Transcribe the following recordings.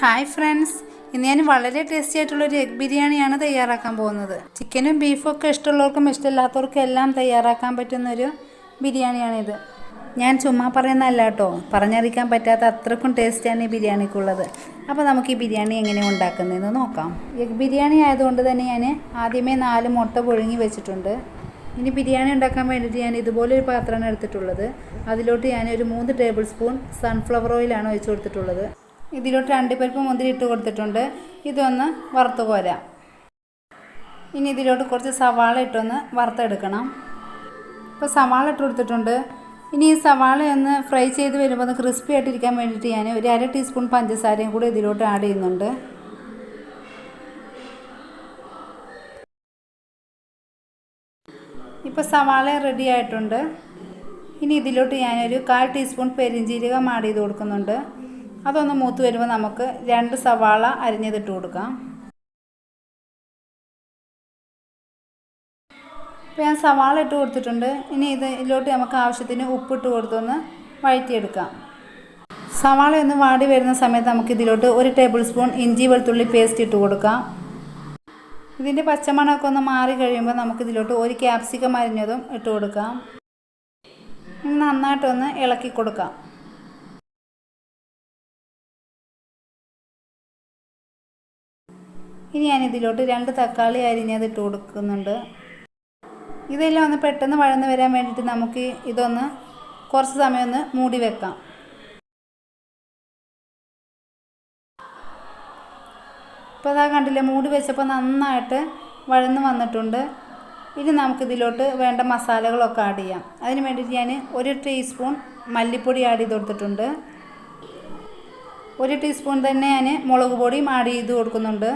Hi friends. ഇന്ന് ഞാൻ വളരെ ടേസ്റ്റി ആയിട്ടുള്ള ഒരു എഗ് ബിരിയാണിയാണ് തയ്യാറാക്കാൻ പോകുന്നത്. ചിക്കനും ബീഫും ഒക്കെ ഇഷ്ടമുള്ളവർക്കും ഇഷ്ടമില്ലാത്തവർക്കും എല്ലാം തയ്യാറാക്കാൻ പറ്റുന്ന ഒരു ബിരിയാണിയാണിത്. ഞാൻ ചുമ്മാ പറയുന്നതല്ല കേട്ടോ. പറഞ്ഞറിയിക്കാൻ പറ്റാത്ത അത്രക്കും ടേസ്റ്റാണ് ഈ ബിരിയാണിക്കുള്ളത്. അപ്പോൾ നമുക്ക് ഈ ബിരിയാണി എങ്ങനെ ഉണ്ടാക്കുന്നതെന്ന് നോക്കാം. എഗ് ബിരിയാണി ആയതുകൊണ്ട് തന്നെ ഞാൻ ആദ്യമേ നാല് മുട്ട പുഴുങ്ങി വെച്ചിട്ടുണ്ട്. ഇനി ബിരിയാണി ഉണ്ടാക്കാൻ വേണ്ടിയിട്ട് ഞാൻ ഇതുപോലൊരു പാത്രമാണ് എടുത്തിട്ടുള്ളത്. അതിലോട്ട് ഞാൻ ഒരു മൂന്ന് ടേബിൾ സ്പൂൺ സൺഫ്ലവർ ഓയിലാണ് ഒഴിച്ചു കൊടുത്തിട്ടുള്ളത്. ഇതിലോട്ട് അണ്ടിപ്പരിപ്പ് മുന്തിരി ഇട്ട് കൊടുത്തിട്ടുണ്ട്. ഇതൊന്ന് വറുത്ത് കോരാം. ഇനി ഇതിലോട്ട് കുറച്ച് സവാള ഇട്ടൊന്ന് വറുത്തെടുക്കണം. ഇപ്പോൾ സവാള ഇട്ട് കൊടുത്തിട്ടുണ്ട്. ഇനി ഈ സവാള ഒന്ന് ഫ്രൈ ചെയ്ത് വരുമ്പോൾ ഒന്ന് ക്രിസ്പി ആയിട്ടിരിക്കാൻ വേണ്ടിയിട്ട് ഞാൻ ഒരു അര ടീസ്പൂൺ പഞ്ചസാരയും കൂടി ഇതിലോട്ട് ആഡ് ചെയ്യുന്നുണ്ട്. ഇപ്പോൾ സവാള റെഡി ആയിട്ടുണ്ട്. ഇനി ഇതിലോട്ട് ഞാനൊരു കാൽ ടീസ്പൂൺ പെരിഞ്ചീരകം ആഡ് ചെയ്ത് കൊടുക്കുന്നുണ്ട്. അതൊന്ന് മൂത്ത് വരുമ്പോൾ നമുക്ക് രണ്ട് സവാള അരിഞ്ഞതിട്ട് കൊടുക്കാം. ഇപ്പോൾ ഞാൻ സവാള ഇട്ട് കൊടുത്തിട്ടുണ്ട്. ഇനി ഇത് ഇതിലോട്ട് നമുക്ക് ആവശ്യത്തിന് ഉപ്പിട്ട് കൊടുത്തൊന്ന് വഴറ്റിയെടുക്കാം. സവാള ഒന്ന് വാടി വരുന്ന സമയത്ത് നമുക്ക് ഇതിലോട്ട് ഒരു ടേബിൾ സ്പൂൺ ഇഞ്ചി വെളുത്തുള്ളി പേസ്റ്റ് ഇട്ട് കൊടുക്കാം. ഇതിന്റെ പച്ചമണമൊക്കെ ഒന്ന് മാറി കഴിയുമ്പോൾ നമുക്ക് ഇതിലോട്ട് ഒരു ക്യാപ്സിക്കം അരിഞ്ഞതും ഇട്ട് കൊടുക്കാം. നന്നായിട്ടൊന്ന് ഇളക്കി കൊടുക്കാം. ഇനി ഞാൻ ഇതിലോട്ട് രണ്ട് തക്കാളി അരിഞ്ഞത് ഇട്ട് കൊടുക്കുന്നുണ്ട്. ഇതെല്ലാം ഒന്ന് പെട്ടെന്ന് വഴന്ന് വരാൻ വേണ്ടിയിട്ട് നമുക്ക് ഇതൊന്ന് കുറച്ച് സമയം ഒന്ന് മൂടി വെക്കാം. ഇപ്പോൾ അതാ കണ്ടില്ലേ മൂടി വെച്ചപ്പോൾ നന്നായിട്ട് വഴന്ന് വന്നിട്ടുണ്ട്. ഇനി നമുക്കിതിലോട്ട് വേണ്ട മസാലകളൊക്കെ ആഡ് ചെയ്യാം. അതിന് വേണ്ടിയിട്ട് ഞാൻ ഒരു ടീസ്പൂൺ മല്ലിപ്പൊടി ആഡ് ചെയ്ത് കൊടുത്തിട്ടുണ്ട്. ഒരു ടീസ്പൂൺ തന്നെ ഞാൻ മുളക് പൊടിയും ആഡ് ചെയ്ത് കൊടുക്കുന്നുണ്ട്.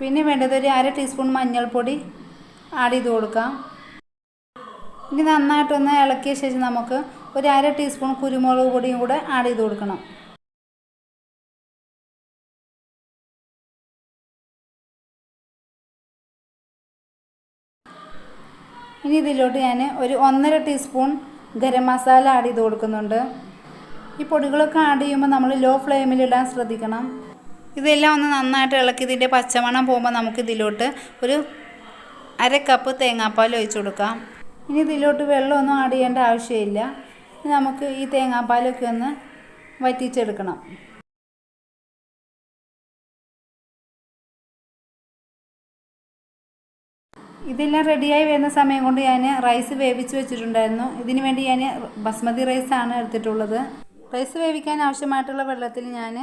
പിന്നെ വേണ്ടത് ഒരു അര ടീസ്പൂൺ മഞ്ഞൾപ്പൊടി ആഡ് ചെയ്ത് കൊടുക്കാം. ഇനി നന്നായിട്ടൊന്ന് ഇളക്കിയ ശേഷം നമുക്ക് ഒരു അര ടീസ്പൂൺ കുരുമുളക് പൊടിയും കൂടെ ആഡ് ചെയ്ത് കൊടുക്കണം. ഇനി ഇതിലോട്ട് ഞാൻ ഒരു ഒന്നര ടീസ്പൂൺ ഗരം മസാല ആഡ് ചെയ്ത് കൊടുക്കുന്നുണ്ട്. ഈ പൊടികളൊക്കെ ആഡ് ചെയ്യുമ്പോൾ നമ്മൾ ലോ ഫ്ലെയിമിലിടാൻ ശ്രദ്ധിക്കണം. ഇതെല്ലാം ഒന്ന് നന്നായിട്ട് ഇളക്കി ഇതിന്റെ പച്ചമണം പോകുമ്പോൾ നമുക്ക് ഇതിലോട്ട് ഒരു അര കപ്പ് തേങ്ങാപ്പാൽ ഒഴിച്ചു കൊടുക്കാം. ഇനി ഇതിലോട്ട് വെള്ളമൊന്നും ആഡ് ചെയ്യേണ്ട ആവശ്യമില്ല. നമുക്ക് ഈ തേങ്ങാപ്പാലൊക്കെ ഒന്ന് വറ്റിച്ചെടുക്കണം. ഇതെല്ലാം റെഡിയായി വരുന്ന സമയം കൊണ്ട് ഞാൻ റൈസ് വേവിച്ച് വെച്ചിട്ടുണ്ടായിരുന്നു. ഇതിന് വേണ്ടി ഞാൻ ബസ്മതി റൈസാണ് എടുത്തിട്ടുള്ളത്. റൈസ് വേവിക്കാൻ ആവശ്യമായിട്ടുള്ള വെള്ളത്തിൽ ഞാൻ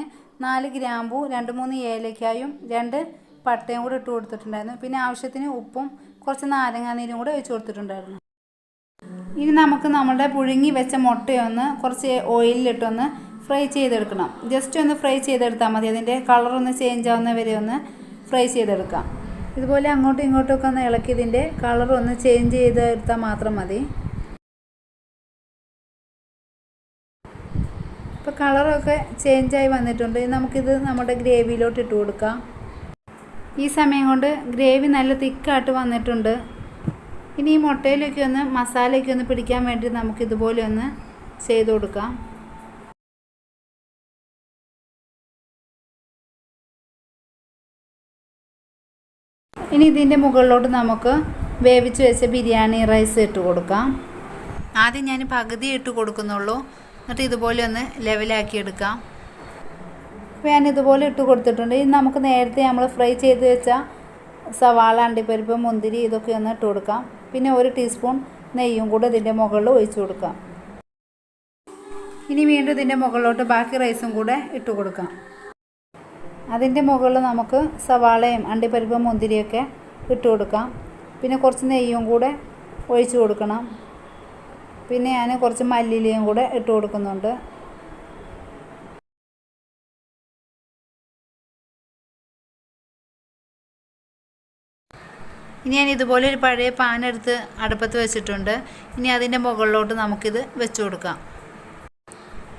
നാല് ഗ്രാമ്പു രണ്ട് മൂന്ന് ഏലക്കായും രണ്ട് പട്ടയും കൂടെ ഇട്ട് കൊടുത്തിട്ടുണ്ടായിരുന്നു. പിന്നെ ആവശ്യത്തിന് ഉപ്പും കുറച്ച് നാരങ്ങാനീരും കൂടെ ഒഴിച്ച് കൊടുത്തിട്ടുണ്ടായിരുന്നു. ഇനി നമുക്ക് നമ്മുടെ പുഴുങ്ങി വെച്ച മുട്ടയൊന്ന് കുറച്ച് ഓയിലിലിട്ടൊന്ന് ഫ്രൈ ചെയ്തെടുക്കണം. ജസ്റ്റ് ഒന്ന് ഫ്രൈ ചെയ്തെടുത്താൽ മതി. അതിന്റെ കളറൊന്ന് ചേഞ്ച് ആവുന്ന വരെ ഒന്ന് ഫ്രൈ ചെയ്തെടുക്കാം. ഇതുപോലെ അങ്ങോട്ടും ഇങ്ങോട്ടും ഒക്കെ ഒന്ന് ഇളക്കി ഇതിന്റെ കളർ ഒന്ന് ചേഞ്ച് ചെയ്തെടുത്താൽ മാത്രം മതി. കളറൊക്കെ ചേഞ്ചായി വന്നിട്ടുണ്ട്. നമുക്കിത് നമ്മുടെ ഗ്രേവിയിലോട്ട് ഇട്ട് കൊടുക്കാം. ഈ സമയം കൊണ്ട് ഗ്രേവി നല്ല തിക്കായിട്ട് വന്നിട്ടുണ്ട്. ഇനി ഈ മുട്ടയിലൊക്കെ ഒന്ന് മസാലയൊക്കെ ഒന്ന് പിടിക്കാൻ വേണ്ടി നമുക്കിതുപോലെ ഒന്ന് ചെയ്ത് കൊടുക്കാം. ഇനി ഇതിന്റെ മുകളിലോട്ട് നമുക്ക് വേവിച്ച് വെച്ച ബിരിയാണി റൈസ് ഇട്ട് കൊടുക്കാം. ആദ്യം ഞാൻ പകുതി ഇട്ട് കൊടുക്കുന്നുള്ളൂ. എന്നിട്ട് ഇതുപോലെ ഒന്ന് ലെവലാക്കി എടുക്കാം. ഞാൻ ഇതുപോലെ ഇട്ട് കൊടുത്തിട്ടുണ്ട്. ഇനി നമുക്ക് നേരത്തെ നമ്മൾ ഫ്രൈ ചെയ്ത് വെച്ച സവാള അണ്ടിപ്പരിപ്പ് മുന്തിരി ഇതൊക്കെ ഒന്ന് ഇട്ട് കൊടുക്കാം. പിന്നെ ഒരു ടീസ്പൂൺ നെയ്യും കൂടെ ഇതിന്റെ മുകളിൽ ഒഴിച്ചു കൊടുക്കാം. ഇനി വീണ്ടും ഇതിന്റെ മുകളിലോട്ട് ബാക്കി റൈസും കൂടെ ഇട്ട് കൊടുക്കാം. അതിന്റെ മുകളിൽ നമുക്ക് സവാളയും അണ്ടിപ്പരിപ്പും മുന്തിരിയൊക്കെ ഇട്ട് കൊടുക്കാം. പിന്നെ കുറച്ച് നെയ്യും കൂടെ ഒഴിച്ചു കൊടുക്കണം. പിന്നെ ഞാൻ കുറച്ച് മല്ലിയിലയും കൂടെ ഇട്ട് കൊടുക്കുന്നുണ്ട്. ഇനി ഞാൻ ഇതുപോലെ ഒരു പഴയ പാൻ എടുത്ത് അടുപ്പത്ത് വെച്ചിട്ടുണ്ട്. ഇനി അതിന്റെ മുകളിലോട്ട് നമുക്കിത് വെച്ച് കൊടുക്കാം.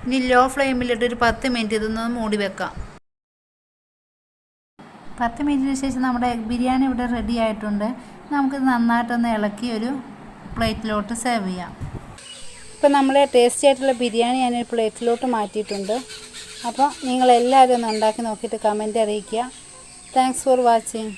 ഇനി ലോ ഫ്ലെയിമിലിട്ട് ഒരു പത്ത് മിനിറ്റ് ഇതൊന്ന് മൂടി വെക്കാം. പത്ത് മിനിറ്റിന് ശേഷം നമ്മുടെ എഗ് ബിരിയാണി ഇവിടെ റെഡി ആയിട്ടുണ്ട്. നമുക്കിത് നന്നായിട്ടൊന്ന് ഇളക്കി ഒരു പ്ലേറ്റിലോട്ട് സെർവ് ചെയ്യാം. ഇപ്പം നമ്മൾ ടേസ്റ്റി ആയിട്ടുള്ള ബിരിയാണി ഞാനൊരു പ്ലേറ്റിലോട്ട് മാറ്റിയിട്ടുണ്ട്. അപ്പോൾ നിങ്ങളെല്ലാവരും ഒന്ന് ഉണ്ടാക്കി നോക്കിയിട്ട് കമന്റ് അറിയിക്കുക. Thanks for watching